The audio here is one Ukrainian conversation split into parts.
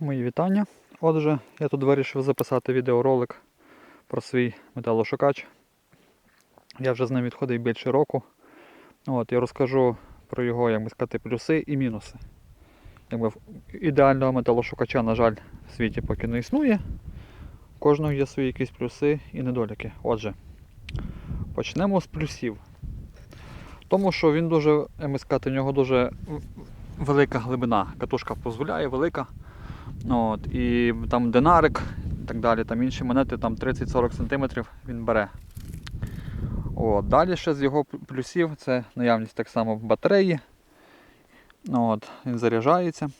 Мої вітання. Отже, я тут вирішив записати відеоролик про свій металошукач. Я вже з ним відходив більше року. От, я розкажу про його, як би сказати, плюси і мінуси. Якби ідеального металошукача, на жаль, в світі поки не існує. У кожного є свої якісь плюси і недоліки. Отже, почнемо з плюсів. Тому що він дуже, як би сказати, в нього дуже велика глибина. Катушка дозволяє, велика. От, і там динарик і так далі, там інші монети там 30-40 см він бере. От, далі ще з його плюсів це наявність так само батареї. От, він заряджається.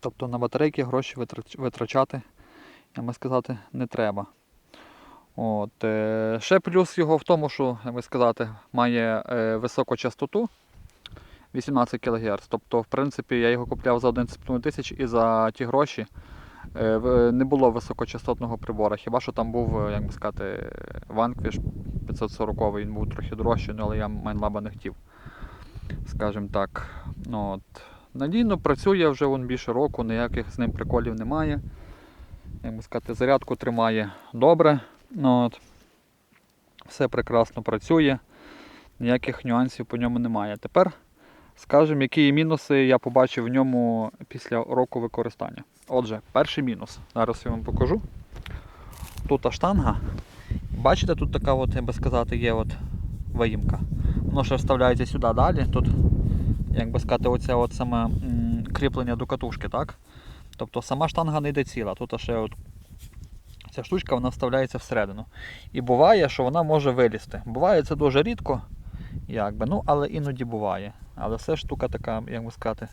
Тобто на батарейки гроші витрачати, я би сказати, не треба. От, е, ще плюс його в тому, що, як би сказати, має е, високу частоту 18 кГц. Тобто, в принципі, я його купляв за 11,5 тисяч і за ті гроші е, не було високочастотного прибора. Хіба що там був, е, як би сказати, Vanquish 540, він був трохи дорожчий, ну, але я майнлаба не хотів. Скажімо так. Ну, от. Надійно працює вже вон більше року, ніяких з ним приколів немає. Як би сказати, зарядку тримає добре. Ну, от. Все прекрасно працює. Ніяких нюансів по ньому немає. Тепер скажемо, які мінуси я побачив в ньому після року використання. Отже, перший мінус. Зараз я вам покажу. Тут штанга. Бачите, тут така, от, я би сказати, є от виїмка. Воно ще вставляється сюди далі. Тут, як би сказати, оце от саме кріплення до катушки, так? Тобто сама штанга не йде ціла. Тут ще от ця штучка вона вставляється всередину. І буває, що вона може вилізти. Буває це дуже рідко, якби, ну, але іноді буває. Але все штука така, як би сказати,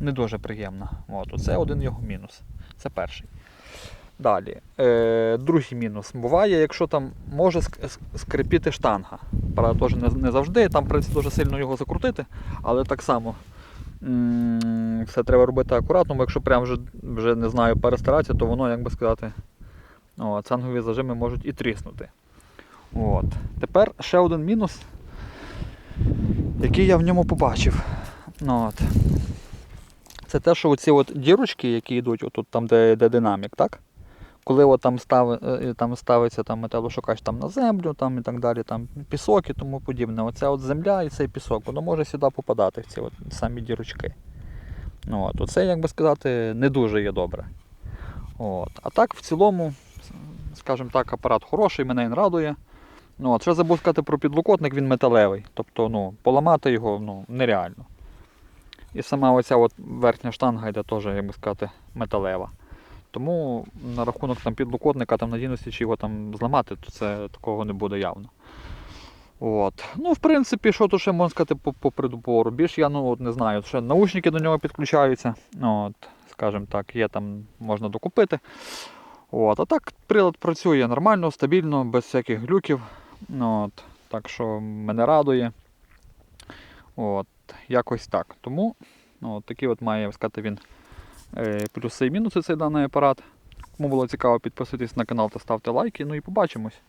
не дуже приємна. От, оце один його мінус. Це перший. Далі. Е, другий мінус. Буває, якщо там може ск- ск- скрипіти штанга. Правда, теж не, не завжди, там придеться дуже сильно його закрутити, але так само. м, Все треба робити акуратно, бо якщо прям вже, вже не знаю, перестаратися, то воно, як би сказати, о, цангові зажими можуть і тріснути. От. Тепер ще один мінус, який я в ньому побачив. Ну, от. Це те, що оці от дірочки, які йдуть, отут, там, де, де динамік, так? Коли от там, став, е, там ставиться там, металошукач там, на землю там, і так далі, там, пісок і тому подібне. Оця от земля і цей пісок, воно може сюди попадати в ці от самі дірочки. Ну, от. Оце, як би сказати, не дуже є добре. От. А так, в цілому, скажімо так, апарат хороший, мене він радує. Ну, от, ще забув сказати про підлокотник, він металевий. Тобто ну, поламати його ну, нереально. І сама оця от верхня штанга йде теж, як би сказати, металева. Тому на рахунок там, підлокотника, там, надійності, чи його там зламати, то це такого не буде явно. От. Ну, в принципі, що тут ще можна сказати по, по придупору? Більш я ну, от, не знаю, ще наушники до нього підключаються. От, скажімо так, є там, можна докупити. От, а так прилад працює нормально, стабільно, без всяких глюків. Ну, От, так що мене радує. От, якось так. Тому ну, от, такі от має сказати він е, плюси і мінуси цей даний апарат. Кому було цікаво, підписуйтесь на канал та ставте лайки. Ну і побачимось.